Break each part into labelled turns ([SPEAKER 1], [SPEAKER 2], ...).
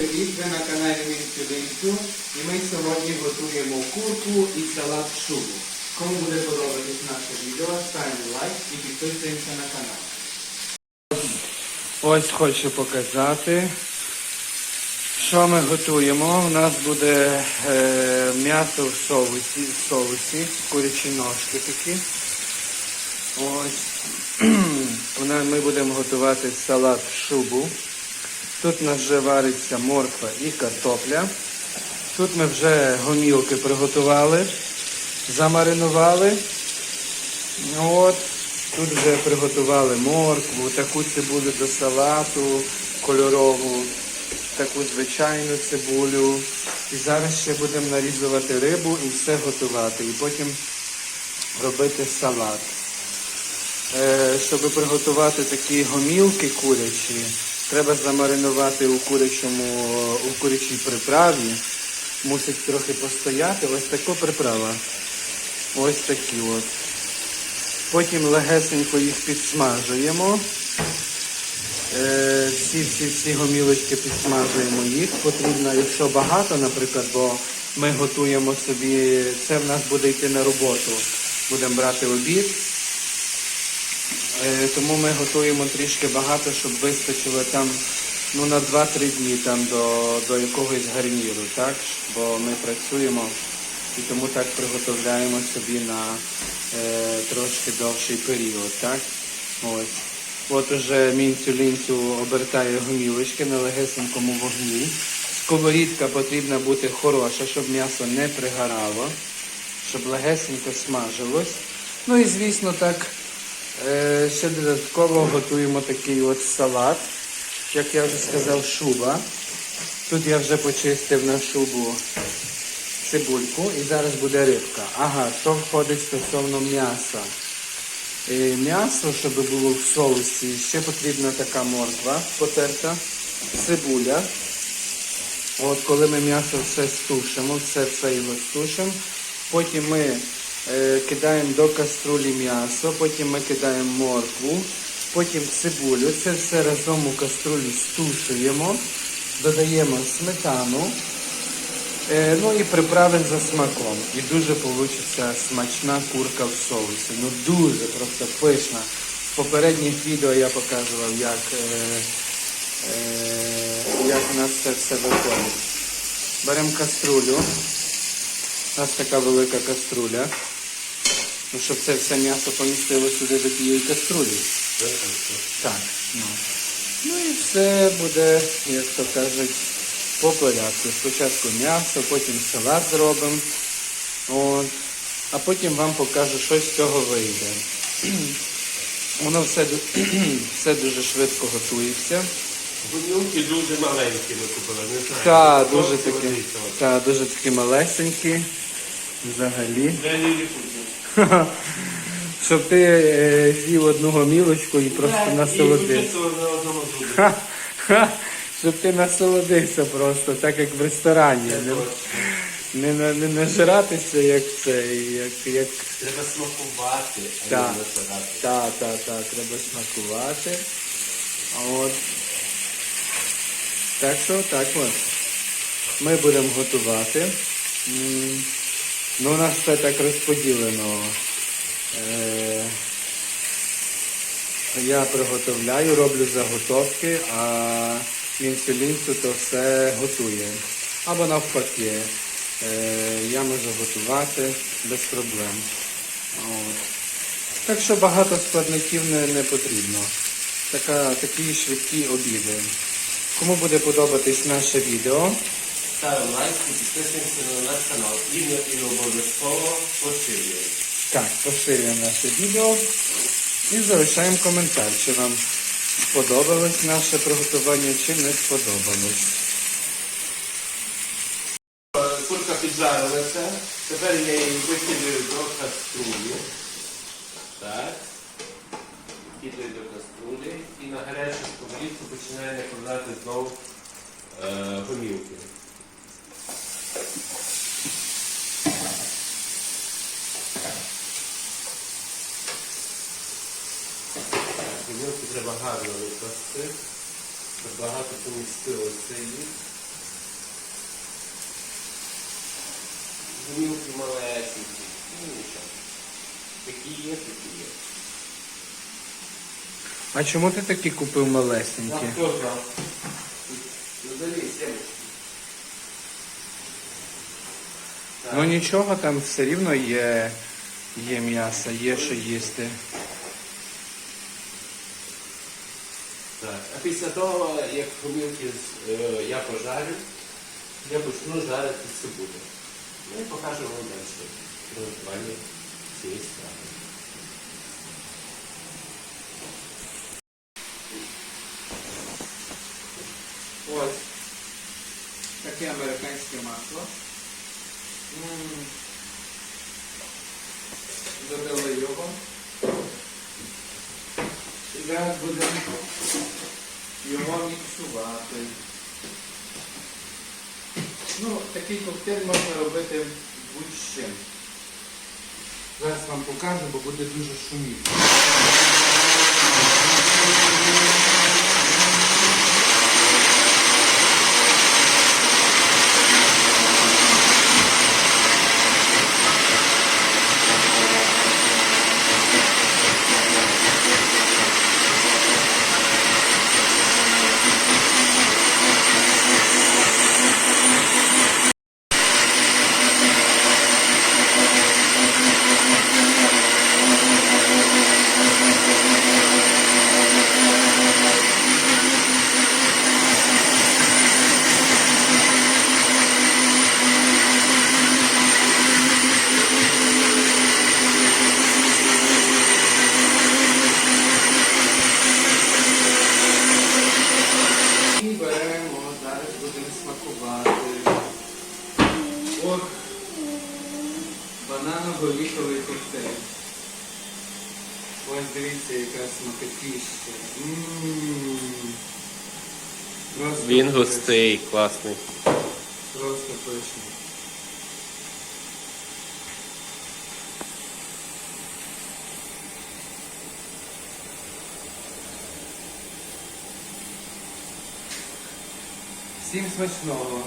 [SPEAKER 1] Привіт, на каналі Мінцю і ми сьогодні готуємо курку і салат шубу. Кому буде подобатись наше відео, ставимо лайк і підписуємося на канал. Ось хочу показати, що ми готуємо. У нас буде е, м'ясо в соусі, в соусі, курячі ножки такі. Ось. Ми будемо готувати салат шубу. Тут у нас вже вариться морква і картопля. Тут ми вже гомілки приготували, замаринували. От. Тут вже приготували моркву, таку цибулю до салату, кольорову, таку звичайну цибулю. І зараз ще будемо нарізувати рибу і все готувати. І потім робити салат. Е, щоб приготувати такі гомілки курячі, треба замаринувати у курячому, у курячій приправі. Мусить трохи постояти. Ось така приправа. Ось такі от. Потім легесенько їх підсмажуємо. Е, Всі, всі, всі гомілочки підсмажуємо їх. Потрібно, якщо багато, наприклад, бо ми готуємо собі, це в нас буде йти на роботу. Будемо брати обід. Е, Тому ми готуємо трішки багато, щоб вистачило там ну, на 2-3 дні там, до, до якогось гарніру, так? Бо ми працюємо і тому так приготовляємо собі на е, трошки довший період. Так? Ось. От уже мінцю-лінцю обертає гомілочки на легесенькому вогні. Сковорідка потрібна бути хороша, щоб м'ясо не пригорало, щоб легесенько смажилось. Ну і звісно так. Е, Ще додатково готуємо такий от салат, як я вже сказав, шуба. Тут я вже почистив на шубу цибульку і зараз буде рибка. Ага, що входить стосовно м'яса? Е, М'ясо, щоб було в соусі, ще потрібна така морква потерта, цибуля. От коли ми м'ясо все стушимо, все це його стушимо, потім ми кидаємо до каструлі м'ясо, потім ми кидаємо моркву, потім цибулю. Це все разом у каструлі стушуємо, додаємо сметану, е, ну і приправи за смаком. І дуже вийде смачна курка в соусі. Ну дуже просто пишна. В попередніх відео я показував, як. Е, Е, як у нас це все виходить. Беремо каструлю. У нас така велика каструля. Ну, щоб це все м'ясо помістило сюди до тієї каструлі. Так. Ну. ну і все буде, як то кажуть, по порядку. Спочатку м'ясо, потім салат зробимо. От. А потім вам покажу, що з цього вийде. Воно все, все дуже швидко готується.
[SPEAKER 2] Гунюнки дуже маленькі ми купили, не знаю.
[SPEAKER 1] Та,
[SPEAKER 2] Хлопці
[SPEAKER 1] дуже такі, та, дуже такі малесенькі. Взагалі.
[SPEAKER 2] Для Лілі.
[SPEAKER 1] Щоб ти е, з'їв одну гомілочку і просто насолодився. Щоб ти насолодився просто, так як в ресторані. Не, не, не нажиратися, як це, як, як
[SPEAKER 2] Треба смакувати, а
[SPEAKER 1] Так.
[SPEAKER 2] не насадати.
[SPEAKER 1] та, та, та, треба смакувати. От. Так що так от. Ми будемо готувати. Ну, у нас все так розподілено. Е, я приготовляю, роблю заготовки, а мінцю-лінцю то все готує. Або навпаки. Е, я можу готувати без проблем. От. Так що багато складників не, не потрібно. Така, такі швидкі обіди. Кому буде подобатись наше відео,
[SPEAKER 2] Ставимо лайк підписуємося на наш канал. І не і обов'язково поширюємо.
[SPEAKER 1] так, поширюємо наше відео і залишаємо коментар, чи вам сподобалось наше приготування, чи не сподобалось.
[SPEAKER 2] Курка піджарилася. Тепер я її викидаю до каструлі. Так. Кидаю до каструлі і на гарячу сковорідку починаю накладати знову е, гомілки. треба випасти. Багато щоб це помістилося їх. Малесенькі, ну нічого. Такі є, такі є.
[SPEAKER 1] А чому ти такі купив малесенькі?
[SPEAKER 2] Я хто знав? Ну, Взагалі сімочки.
[SPEAKER 1] Ну нічого, там все рівно є, є м'ясо, є що їсти.
[SPEAKER 2] Після того, як хомілки е, я пожарю, я почну жарити цибулю. Ну і покажу вам далі приготування цієї страви.
[SPEAKER 1] Ось таке американське масло. Додали його. І зараз будемо його міксувати. Ну, такий коктейль можна робити будь-чим. Зараз вам покажу, бо буде дуже шуміти. І беремо, зараз будемо смакувати. Ох, бананово-ліковий коктейль. Ось дивіться, яка смакотіща.
[SPEAKER 2] Він густий, класний.
[SPEAKER 1] Просто пишно. Всім смачного.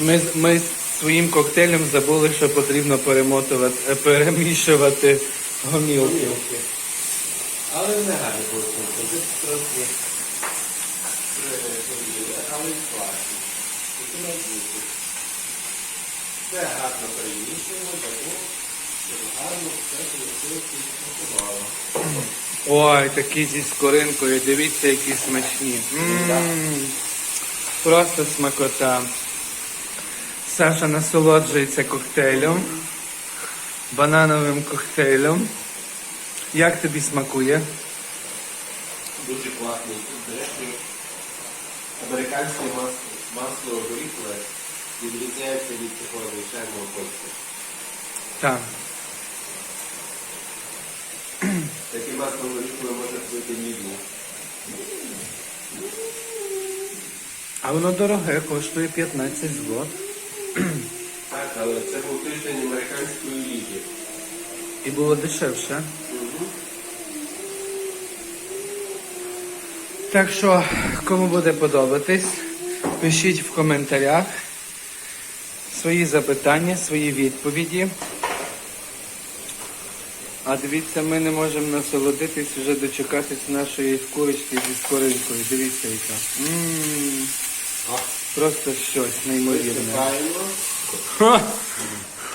[SPEAKER 1] Ми, ми з своїм коктейлем забули, що потрібно перемотувати, е, перемішувати гомілки.
[SPEAKER 2] Але не гарно вийшло. Тут трошки але й класно. Бути. Гарно перемішуємо, таку, щоб гарно все красиво смакувало.
[SPEAKER 1] Ой, такі зі скоринкою, дивіться, які смачні. М, Просто смакота. Саша насолоджується коктейлем, банановим коктейлем. Як тобі смакує?
[SPEAKER 2] Дуже класний. Американське масло, масло горіхове відрізняється від такого звичайного польського.
[SPEAKER 1] Так.
[SPEAKER 2] Таке масло може бути мідне.
[SPEAKER 1] А воно дороге, коштує 15 злот.
[SPEAKER 2] Так, але це був тиждень американської ліги.
[SPEAKER 1] І було дешевше. Так що, кому буде подобатись, пишіть в коментарях свої запитання, свої відповіді. А дивіться, ми не можемо насолодитись вже дочекатись нашої курочки зі скоринкою. Дивіться, яка. Просто щось неймовірне. Ха!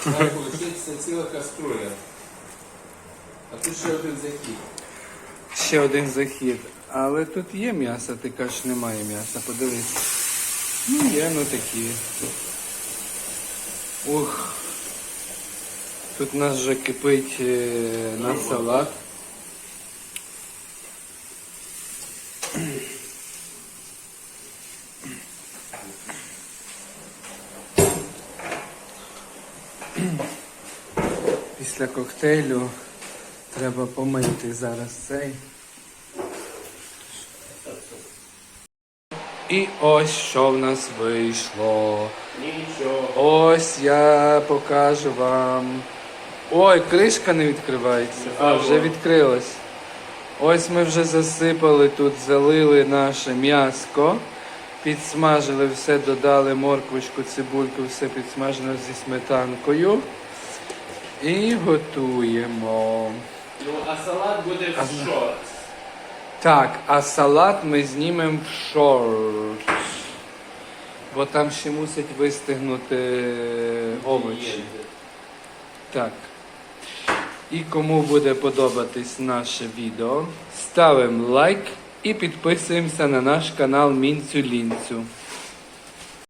[SPEAKER 2] Має получитися ціла каструля. А тут ще один захід.
[SPEAKER 1] Ще один захід. Але тут є м'ясо, ти кажеш, немає м'яса, подивись. Ну, є, ну такі. Ух. Тут у нас вже кипить е, на салат. Після коктейлю треба помити зараз цей. І ось що в нас вийшло.
[SPEAKER 2] Нічого.
[SPEAKER 1] Ось я покажу вам. Ой, кришка не відкривається. А, вже відкрилась. Ось ми вже засипали тут, залили наше м'яско. Підсмажили все, додали морквочку, цибульку, все підсмажено зі сметанкою. І готуємо.
[SPEAKER 2] Ну, а салат буде в шорт.
[SPEAKER 1] Так, а салат ми знімемо в шорт. Бо там ще мусить вистигнути овочі. Так. І кому буде подобатись наше відео, ставимо лайк і підписуємося на наш канал Мінцю Лінцю.